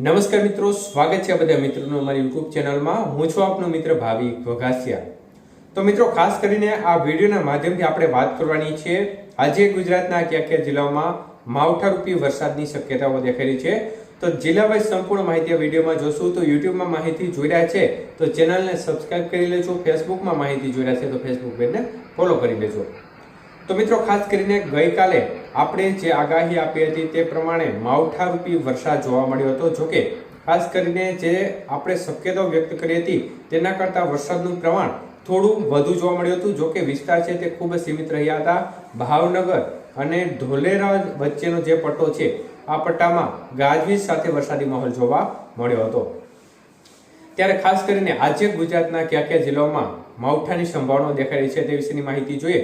નમસ્કાર મિત્રો, સ્વાગત છે બધા મિત્રોનું અમારી યુટ્યુબ ચેનલમાં. હું છું આપનો મિત્ર ભાવિક વઘાસિયા. તો મિત્રો, ખાસ કરીને આ વિડીયોના માધ્યમથી આપણે વાત કરવાની છે, આજે ગુજરાતના કયા કયા જિલ્લાઓમાં માવઠારૂપી વરસાદની શક્યતાઓ દેખાઈ છે. તો જિલ્લા વાઇઝ સંપૂર્ણ માહિતી આ વિડીયોમાં જોશું. તો યુટ્યુબમાં માહિતી જોઈ રહ્યા છે, તો ચેનલને સબસ્ક્રાઇબ કરી લેજો. ફેસબુકમાં માહિતી જોઈ રહ્યા છે, તો ફેસબુક પેજને ફોલો કરી લેજો. તો મિત્રો, ખાસ કરીને ગઈકાલે આપણે જે આગાહી આપી હતી તે પ્રમાણે માવઠારૂપી વરસાદ જોવા મળ્યો હતો. જોકે ખાસ કરીને જે આપણે શક્યતાઓ વ્યક્ત કરી હતી તેના કરતાં વરસાદનું પ્રમાણ થોડું વધુ જોવા મળ્યું હતું. જોકે વિસ્તાર છે તે ખૂબ જ સીમિત રહ્યા હતા. ભાવનગર અને ધોલેરા વચ્ચેનો જે પટ્ટો છે, આ પટ્ટામાં ગાજવીજ સાથે વરસાદી માહોલ જોવા મળ્યો હતો. ત્યારે ખાસ કરીને આજે ગુજરાતના કયા કયા જિલ્લાઓમાં માવઠાની સંભાવનાઓ દેખાઈ રહી છે તે વિશેની માહિતી જોઈએ.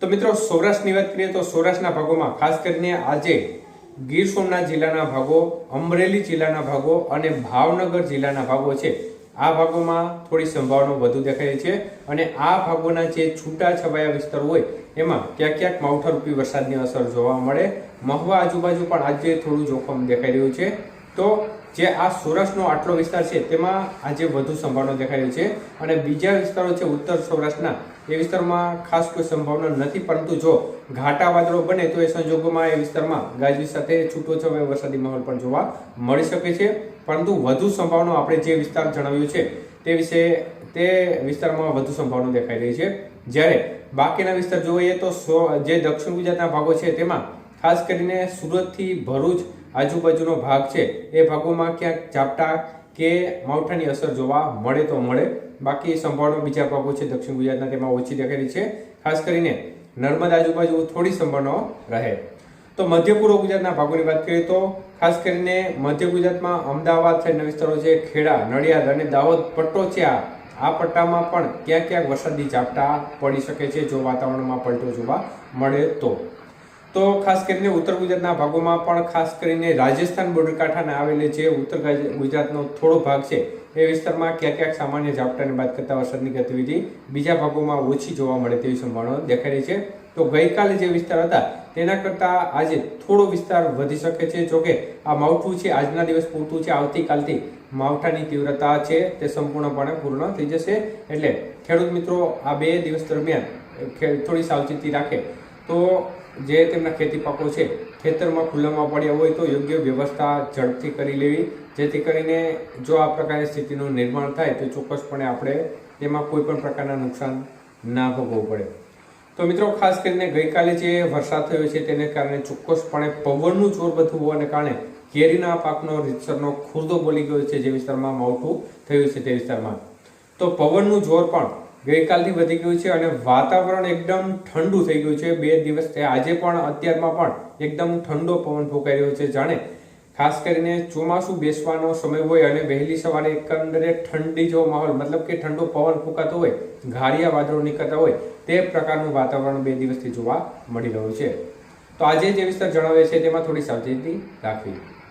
તો મિત્રો, સૌરાષ્ટ્રની વાત કરીએ તો સૌરાષ્ટ્રના ભાગોમાં ખાસ કરીને આજે ગીર સોમનાથ જિલ્લાના ભાગો, અમરેલી જિલ્લાના ભાગો અને ભાવનગર જિલ્લાના ભાગો છે. આ ભાગોમાં થોડી સંભાવના વધુ દેખાય છે અને આ ભાગોના જે છૂટા છવાયા વિસ્તારો હોય, એમાં ક્યાંક ક્યાંક માવઠારૂપી વરસાદની અસર જોવા મળે. મહુવા આજુબાજુ પણ આજે થોડું જોખમ દેખાઈ રહ્યું છે. તો જે આ સૌરાષ્ટ્રનો આટલો વિસ્તાર છે, તેમાં આજે વધુ સંભાવના દેખાઈ રહી છે અને બીજા વિસ્તારો છે, ઉત્તર સૌરાષ્ટ્રના, એ વિસ્તારમાં ખાસ કોઈ સંભાવના નથી. પરંતુ જો ઘાટા વાદળો બને, તો એ સંજોગોમાં એ વિસ્તારમાં ગાજવી સાથે છૂટો છવાયો વરસાદી માહોલ પણ જોવા મળી શકે છે. પરંતુ વધુ સંભાવના આપણે જે વિસ્તાર જણાવ્યું છે, તે વિશે, તે વિસ્તારમાં વધુ સંભાવના દેખાઈ રહી છે. જ્યારે બાકીના વિસ્તાર જોઈએ તો જે દક્ષિણ ગુજરાતના ભાગો છે, તેમાં ખાસ કરીને સુરતથી ભરૂચ આજુબાજુનો ભાગ છે, એ ભાગોમાં ક્યાંક ઝાપટા કે માવઠાની અસર જોવા મળે તો મળે. બાકી સંભાળનો બીજા ભાગો છે, દક્ષિણ ગુજરાતના તેમાં ઓછી દેખાઈ છે. ખાસ કરીને નર્મદા આજુબાજુ થોડી સંભાળનો રહે. તો મધ્ય પૂર્વ ગુજરાતના ભાગોની વાત કરીએ તો ખાસ કરીને મધ્ય ગુજરાતમાં અમદાવાદ સાઈડના વિસ્તારો છે, ખેડા, નડિયાદ અને દાહોદ પટ્ટો છે આ પટ્ટામાં પણ ક્યાંક ક્યાંક વરસાદી ઝાપટા પડી શકે છે, જો વાતાવરણમાં પલટો જોવા મળે તો. તો ખાસ કરીને ઉત્તર ગુજરાતના ભાગોમાં પણ ખાસ કરીને રાજસ્થાન બોર્ડર કાંઠાને આવેલી જે ઉત્તર ગુજરાતનો થોડો ભાગ છે, એ વિસ્તારમાં ક્યાંક ક્યાંક સામાન્ય ઝાપટાની બાદ કરતા વરસાદની ગતિવિધિ બીજા ભાગોમાં ઓછી જોવા મળે તેવી સંભાવના દેખાઈ રહી છે. તો ગઈકાલે જે વિસ્તાર હતા, તેના કરતાં આજે થોડો વિસ્તાર વધી શકે છે. જોકે આ માવઠું છે, આજના દિવસ પૂરતું છે. આવતીકાલથી માવઠાની તીવ્રતા છે, તે સંપૂર્ણપણે પૂર્ણ થઈ જશે. એટલે ખેડૂત મિત્રો, આ બે દિવસ દરમિયાન થોડી સાવચેતી રાખે. તો જે તેમના ખેતી પાકો છે, ખેતરમાં ખુલ્લામાં પડ્યા હોય તો યોગ્ય વ્યવસ્થા ઝડપથી કરી લેવી. જેથી કરીને જો આ પ્રકારની સ્થિતિનું નિર્માણ થાય તો ચોક્કસપણે આપણે તેમાં કોઈ પણ પ્રકારના નુકસાન ના ભોગવવું પડે. તો મિત્રો, ખાસ કરીને ગઈકાલે જે વરસાદ થયો છે તેને કારણે ચોક્કસપણે પવનનું જોર બધું હોવાને કારણે કેરીના પાકનો, રીતસરનો ખુરદો બોલી ગયો છે જે વિસ્તારમાં માવઠું થયું છે તે વિસ્તારમાં. તો પવનનું જોર પણ ગઈકાલથી વધી ગયું છે અને વાતાવરણ એકદમ ઠંડુ થઈ ગયું છે. બે દિવસ આજે પણ અત્યારમાં પણ એકદમ ઠંડો પવન ફૂંકાઈ રહ્યો છે. જાણે ખાસ કરીને ચોમાસું બેસવાનો સમય હોય અને વહેલી સવારે એકંદરે ઠંડી જેવો માહોલ, મતલબ કે ઠંડો પવન ફૂંકાતો હોય, ઘારિયા વાદળો નીકળતા હોય, તે પ્રકારનું વાતાવરણ બે દિવસથી જોવા મળી રહ્યું છે. તો આજે જે વિસ્તાર જણાવે છે તેમાં થોડી સાવચેતી રાખવી.